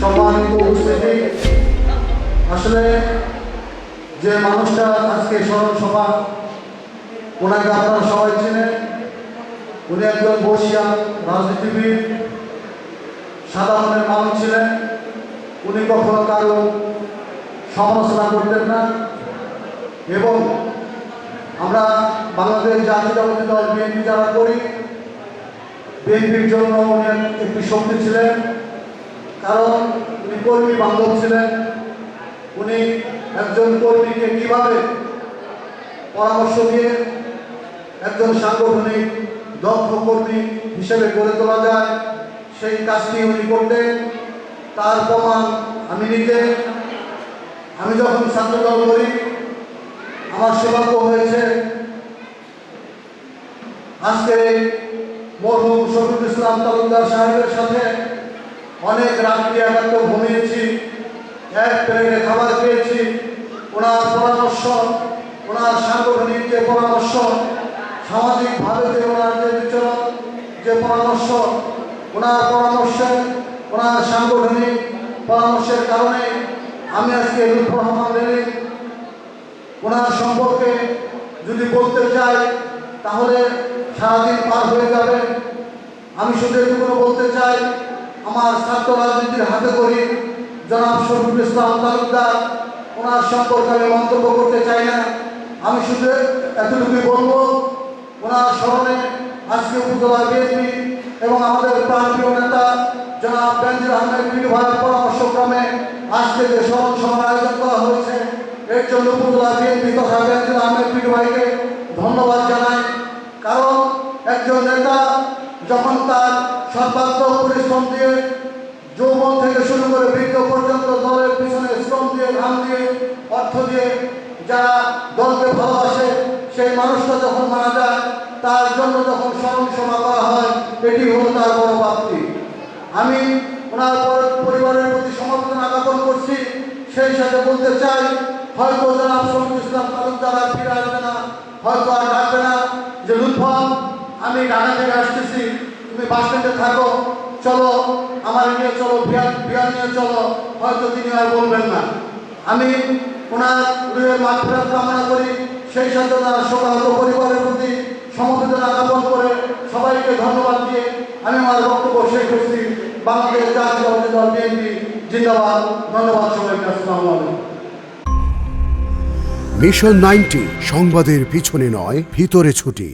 সম্মানিত উপস্থিতি। আসলে যে মানুষটা আজকে স্মরণ সভা ওনাকে আপনারা সবাই চেনেন। উনি একজন বসিয়া রাজনীতিবিদ মনের মানুষ ছিলেন। উনি কখনো কারও সমালোচনা করতেন না। এবং আমরা বাংলাদেশ জাতীয়তাবাদী দল বিএনপি যারা করি, বিএনপির জন্য উনি একটি শক্তি ছিলেন। কারণ উনি কর্মী বান্ধব ছিলেন। উনি একজন কর্মীকে কীভাবে পরামর্শ দিয়ে একজন সাংগঠনিক দক্ষ কর্মী হিসেবে গড়ে তোলা যায়, সেই কাজটি উনি করতেন। তার প্রমাণ আমি নিজে। আমি যখন ছাত্রদল করি, আমার সৌভাগ্য হয়েছে আজকে মরহুম শফিকুল ইসলাম তালুকদার সাহেবের সাথে অনেক রাত্রি একাত্ম ঘুমিয়েছি, এক প্লেটে খাবার খেয়েছি, ওনার পরামর্শ, ওনার সাংগঠনিক যে পরামর্শ, সামাজিকভাবে যে ওনার যে বিচরণ, যে পরামর্শ, ওনার পরামর্শে ওনার সাংগঠনিক পরামর্শের কারণে আমি আজকে লুৎফর রহমান ওনার সম্পর্কে যদি বলতে চাই, তাহলে সারাদিন পার হয়ে যাবে। আমি শুধু এটুকুনো বলতে চাই আমার ছাত্র রাজনীতির হাতে করি জনাব শফিকুল ইসলাম তালুকদার, ওনার সম্পর্কে আমি মন্তব্য করতে চাই না। আমি শুধু এতটুকুই বলব, ওনার স্মরণে আজকে উপজেলা বিএনপি এবং আমাদের প্রাণপ্রিয় নেতা জনাব বেনজির আহমেদ বিলু ভাইয়ের পরামর্শক্রমে আজকে যে স্মরণ সভার আয়োজন করা হয়েছে, এর জন্য উপজেলা বিএনপি তথা বেনজির আহমেদ বিলু ভাইকে ধন্যবাদ জানাই কারণ একজন নেতা যখন তার সর্বাত্মক পরিশ্রম দিয়ে যৌবন থেকে শুরু করে বৃদ্ধ পর্যন্ত দলের পিছনে শ্রম দিয়ে, ঘাম দিয়ে, অর্থ দিয়ে যারা দলকে ভালোবাসে, সেই মানুষটা যখন মারা যায়, তার জন্য যখন স্মরণ সভা করা হয়, এটি হলো তার বড় প্রাপ্তি আমি ওনার পরিবারের প্রতি সমর্থন জ্ঞাপন করছি। সেই সাথে বলতে চাই, হয়তো জনাব শফিকুল ইসলাম তালুকদার ফিরে আসবে না, হয়তো আর ডাকবে না। যে লুৎফর আমি ঢাকা থেকে আসতেছি। তুমি বাস স্ট্যান্ডে থাকো, চলো, আমার নিয়ে চলো বিয়ার বিয়ার নিয়ে চলো, হয়তো তিনি আর বলবেন না। আমি ওনার মাঠফেরত কামনা করি, সেই সাথে তার শোকাহত পরিবারের প্রতি সমবেদনা জ্ঞাপন করে সবাইকে ধন্যবাদ দিয়ে আমি আমার বক্তব্য শেষ করছি। বাংলাদেশ জাতীয় দল বিএনপি, জিন্দাবাদ। ধন্যবাদ সবাইকে, আসসালামু আলাইকুম। মিশন নাইনটি, সংবাদের পিছনে নয়, ভিতরে ছুটি।